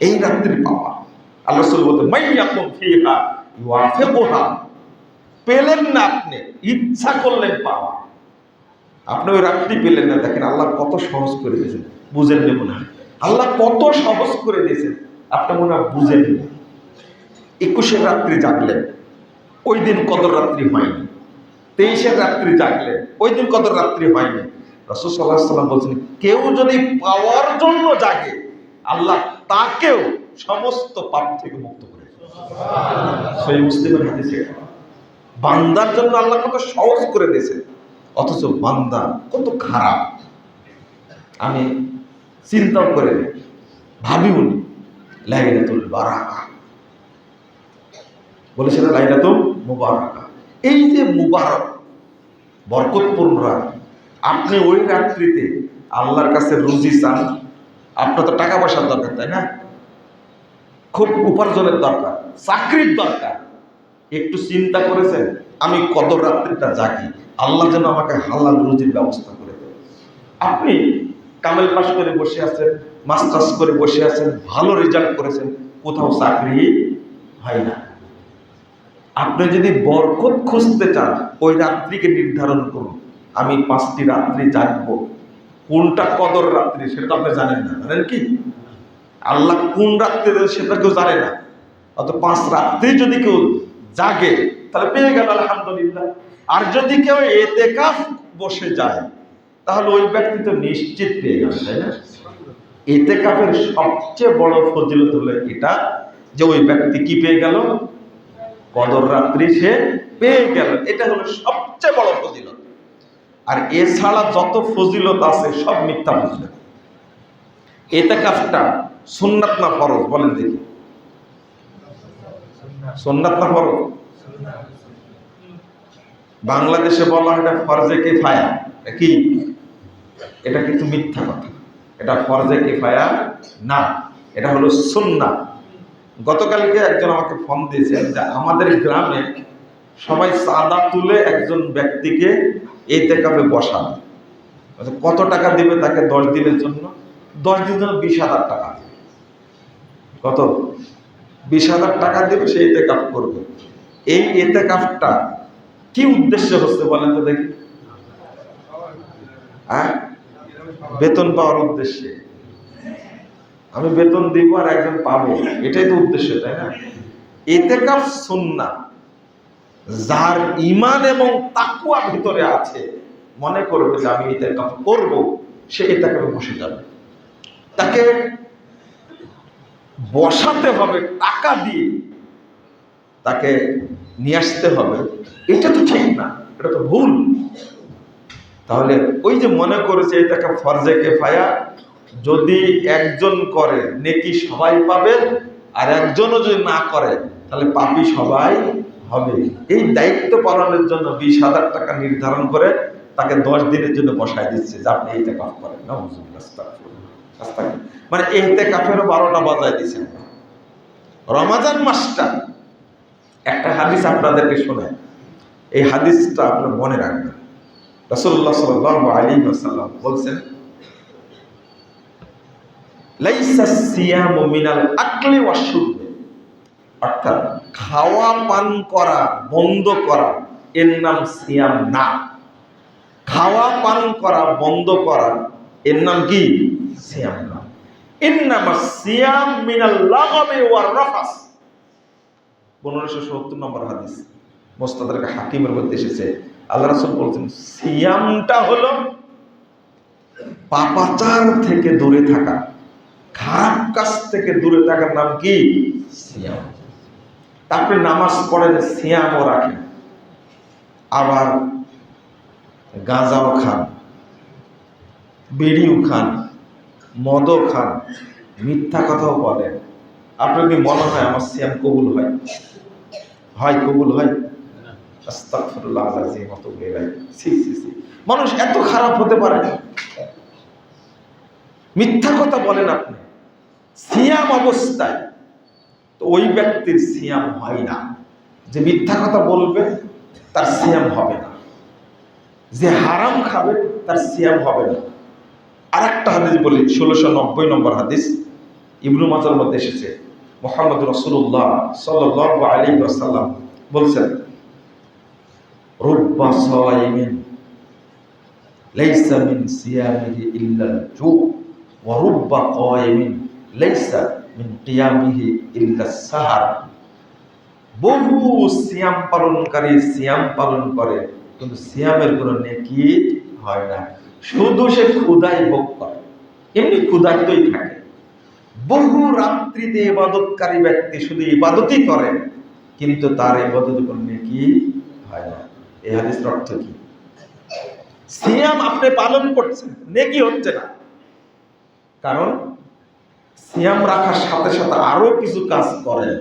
এই রাত্রি পাওয়া। আল্লাহ রসুল বলতে, মাইয়াকুম ফিহা ইউআফিকুহা। পেলেন না আপনি, ইচ্ছা করলেন পাওয়া। আপনি ওই রাত্রি পেলেন না, দেখেন আল্লাহ কত সহজ করে দিয়েছেন। বুঝেন না আল্লাহ কত সহজ করে দিয়েছেন। আপনি মনে হয় বুঝেন না একুশের রাত্রি জাগলেন। ওই দিন কত রাত্রি হয়নি। তেইশের রাত্রি জাগলেন। ওই দিন কত রাত্রি হয়নি। রসুল সাল্লাহ সাল্লাম বলছেন, কেউ যদি পাওয়ার জন্য জাগে, আল্লাহ তাকেও সমস্ত পাপ থেকে মুক্ত করে সেই মুসলিমের বান্দার জন্য আল্লাহ কত সহজ করে দিয়েছে। অথচ বান্দা কত খারাপ। আমি চিন্তাও করে নি, ভাবিও নি, লাইলাতুল বারাকা। বলেছে না লাইলাতুল মুবারাকা। এই যে মুবারক, বরকতপূর্ণ রাত, আপনি ওই রাত্রিতে আল্লাহর কাছে রুজি চান আপনার তো টাকা পয়সার দরকার, তাই না? খুব উপার্জনের দরকার, চাকরির দরকার। একটু চিন্তা করেছেন, আমি কত রাত্রিটা জাগি। আল্লাহ যেন আমাকে হালাল রুজির ব্যবস্থা করে দেয় আপনি কামেল পাস করে বসে আছেন, মাস্টার্স করে বসে আছেন, ভালো রেজাল্ট করেছেন, কোথাও চাকরি হয় না। আপনি যদি বরকত খুঁজতে চান, ওই রাত্রিকে নির্ধারণ করুন। আমি পাঁচটি রাত্রি জাগবো। কোনটা কদর রাত্রি সেটা আপনি জানেন না। জানেন কি? আল্লাহ কোন রাত্রে দেবে সেটা কেউ জানে না। অত পাঁচ রাত্রি যদি কেউ জাগে, তাহলে পেয়ে গেল আলহামদুলিল্লাহ। আর যদি কেউ এতে কাফ বসে যায়, তাহলে ওই ব্যক্তি তো নিশ্চিত পেয়ে গেল, তাই না? এতে কাপের সবচেয়ে বড় ফজিলত হলো এটা যে ওই ব্যক্তি কি পেয়ে গেল? কদর রাত্রি সে পেয়ে গেল। এটা হলো সবচেয়ে বড় ফজিলত। আর এছাড়া যত ফজিলত আছে, সব মিথ্যা ফজিলত এতে কাফটা সুন্নাত না ফরজ? বলেন দেখি। সুন্নাত না ফরজ? বাংলাদেশে বলা এটা ফরজে কে ফায়া কি? এটা কিন্তু মিথ্যা কথা। এটা ফরজে কে ফায়া না। এটা হলো সুন্না গতকালকে একজন আমাকে ফোন দিয়েছেন যে আমাদের গ্রামে সবাই চাঁদা তুলে একজন ব্যক্তিকে এই তেকাপে বসাবে আচ্ছা, কত টাকা দিবে তাকে দশ দিনের জন্য? দশ দিনের জন্য বিশ হাজার টাকা দিবে। কত? বিশ হাজার টাকা দিবে সে এতে কাপ করবে। এই এতে কাপটা কি উদ্দেশ্য হচ্ছে বলেন তো দেখি। হ্যাঁ? বেতন পাওয়ার উদ্দেশ্যে। আমি বেতন দিব আর একজন পাবো। এটাই তো উদ্দেশ্য তাই না? এতে কাপ সুন্না যার ইমান এবং তাকুয়া ভিতরে আছে, মনে করবে যে আমি এতে কাপ করব, সে এতে কাপে বসে যাবে। তাকে বসাতে হবে, টাকা দিয়ে তাকে নিয়ে আসতে হবে। এটা তো ঠিক না, এটা তো ভুল। তাহলে ওই যে মনে করেছে এটাকে ফরজে কেফায়া, যদি একজন করে, নেকি সবাই পাবে, আর একজনও যদি না করে, তাহলে পাপি সবাই হবে। এই দায়িত্ব পালনের জন্য বিশ হাজার টাকা নির্ধারণ করে তাকে দশ দিনের জন্য বসায় দিচ্ছে যে আপনি এইটা কাপ করেন। না মানে এইতে কাফেরও বারোটা বাজায় দিচ্ছেন রমাজান মাসটা, একটা হাদিস আপনাদেরকে শোনায় এই হাদিসটা আপনার মনে রাখবেন। রসল্লাহ সাল আলী সাল্লাম বলছেন লাইসা সিয়াম মিনাল আকলে অর্থাৎ খাওয়া পান করা, বন্ধ করা, এর নাম সিয়াম না। খাওয়া পান করা, বন্ধ করা, এর নাম কি? সিয়াম না। সিয়াম মিনাল ওয়ার রাফাস। সত্তর নম্বর হাকিমের মধ্যে এসেছে। হলো পাপাচার থেকে দূরে থাকা। খারাপ কাজ থেকে দূরে থাকার নাম কি? সিয়াম। আপনি নামাজ পড়েন সিয়ামও রাখেন আবার গাঁজাও খান, বিড়িও খান, মদও খান, মিথ্যা কথাও বলেন আপনার কি মনে হয় আমার সিয়াম কবুল হয়? হয় কবুল হয়? মানুষ এত খারাপ হতে পারে। মিথ্যা কথা বলেন আপনি। সিয়াম অবস্থায় তো ওই ব্যক্তির সিয়াম হয় না। যে মিথ্যা কথা বলবে, তার সিয়াম হবে না। যে হারাম খাবে, তার সিয়াম হবে না। আর একটা হাদিস বলি, ষোলোশো নব্বই নম্বর হাদিস ইবনু মাজার মধ্যে এসেছে। মোহাম্মদ রসুল্লাহ সাল্লাহ আলী ওয়াসাল্লাম বলছেন, রুব্বা সাইমিন মিন সিয়ামিহি ইল্লাল জু ওয়া রুব্বা কায়িমিন লাইসা বহু সিয়াম পালনকারী সিয়াম পালন করে, কিন্তু সিয়ামের কোনো নেকি হয় না। শুধু সে ক্ষুদাই ভোগ করে, এমনি থাকে। বহু রাত্রিতে ইবাদতকারী ব্যক্তি শুধু ইবাদতই করে, কিন্তু তার ইবাদত কোনো নেকি হয় না। এই হাদিসের অর্থ কি? সিয়াম আপনি পালন করছেন, নেকি হচ্ছে না। কারণ সিয়াম রাখার সাথে সাথে আরও কিছু কাজ করেন।